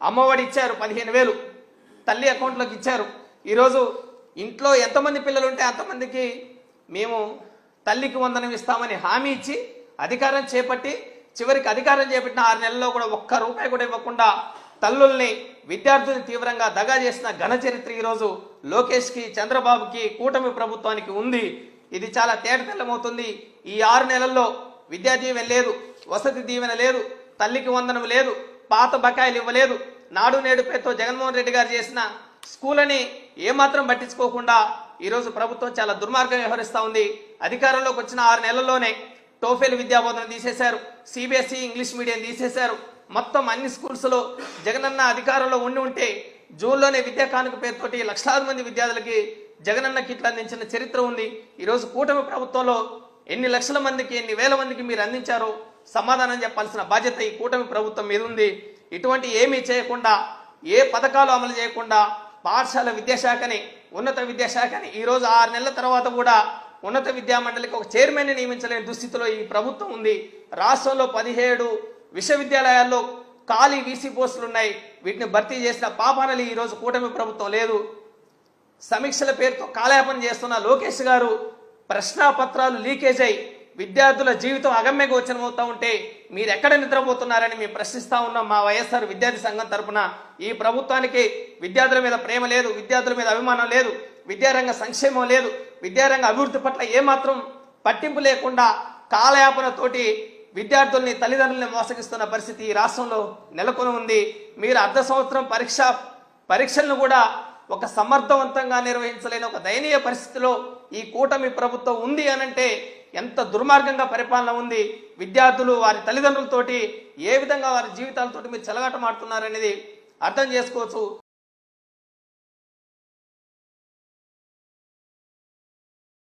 అమ్మఒడి ఇచ్చారు పదిహేను వేలు. తల్లి అకౌంట్లోకి ఇచ్చారు. ఈరోజు ఇంట్లో ఎంతమంది పిల్లలు ఉంటే అంతమందికి మేము తల్లికి వందనం ఇస్తామని హామీ ఇచ్చి అధికారం చేపట్టి చివరికి అధికారం చేపట్టిన ఆరు నెలల్లో కూడా ఒక్క రూపాయి కూడా ఇవ్వకుండా తల్లుల్ని విద్యార్థుల్ని తీవ్రంగా దగా చేసిన ఘన చరిత్ర ఈరోజు లోకేష్కి చంద్రబాబుకి కూటమి ప్రభుత్వానికి ఉంది. ఇది చాలా తేటతెల్లమవుతుంది. ఈ ఆరు నెలల్లో విద్యా దీవెన లేదు వసతి దీవెన లేదు తల్లికి వందనం లేదు. పాత బకాయిలు ఇవ్వలేదు. నాడు నేడు పేరుతో జగన్మోహన్ రెడ్డి గారు చేసిన స్కూల్ ఏమాత్రం పట్టించుకోకుండా ఈరోజు ప్రభుత్వం చాలా దుర్మార్గం వ్యవహరిస్తూ ఉంది. అధికారంలోకి వచ్చిన ఆరు నెలల్లోనే టోఫెల్ విద్యాబోధన తీసేశారు. సిబిఎస్ఈ ఇంగ్లీష్ మీడియం తీసేశారు. మొత్తం అన్ని స్కూల్స్లో జగనన్న అధికారంలో ఉండి ఉంటే జూన్లోనే విద్యా కానుక పేరుతోటి లక్షలాది మంది విద్యార్థులకి జగనన్న కిట్లు అందించిన చరిత్ర ఉంది. ఈరోజు కూటమి ప్రభుత్వంలో ఎన్ని లక్షల మందికి ఎన్ని వేల మందికి మీరు అందించారో సమాధానం చెప్పాల్సిన బాధ్యత ఈ కూటమి ప్రభుత్వం మీద ఉంది. ఇటువంటి ఏమీ చేయకుండా ఏ పథకాలు అమలు చేయకుండా పాఠశాల విద్యాశాఖని ఉన్నత విద్యాశాఖని ఈరోజు ఆరు నెలల తర్వాత కూడా ఉన్నత విద్యా మండలికి ఒక చైర్మన్ని నియమించలేని దుస్థితిలో ఈ ప్రభుత్వం ఉంది. రాష్ట్రంలో పదిహేడు విశ్వవిద్యాలయాల్లో ఖాళీ వీసీ పోస్టులు ఉన్నాయి. వీటిని భర్తీ చేసిన పాపానలు ఈరోజు కూటమి ప్రభుత్వం లేదు. సమీక్షల పేరుతో కాలయాపన చేస్తున్న లోకేష్ గారు ప్రశ్నాపత్రాలు లీకేజ్ అయి విద్యార్థుల జీవితం అగమ్య గోచరమవుతూ ఉంటే మీరు ఎక్కడ నిద్రపోతున్నారని మేము ప్రశ్నిస్తూ ఉన్నాం మా వైఎస్ఆర్ విద్యార్థి సంఘం తరపున. ఈ ప్రభుత్వానికి విద్యార్థుల మీద ప్రేమ లేదు విద్యార్థుల మీద అభిమానం లేదు విద్యారంగ సంక్షేమం లేదు విద్యారంగ అభివృద్ధి పట్ల ఏమాత్రం పట్టింపు లేకుండా కాలయాపనతోటి విద్యార్థుల్ని తల్లిదండ్రుల్ని మోసగిస్తున్న పరిస్థితి ఈ రాష్ట్రంలో నెలకొని ఉంది. మీరు అర్ధ సంవత్సరం పరీక్ష పరీక్షలను కూడా ఒక సమర్థవంతంగా నిర్వహించలేని ఒక దయనీయ పరిస్థితిలో ఈ కూటమి ప్రభుత్వం ఉంది అనంటే ఎంత దుర్మార్గంగా పరిపాలన ఉంది విద్యార్థులు వారి తల్లిదండ్రులతోటి ఏ విధంగా వారి జీవితాలతోటి మీరు చెలగాటమాడుతున్నారనేది అర్థం చేసుకోవచ్చు.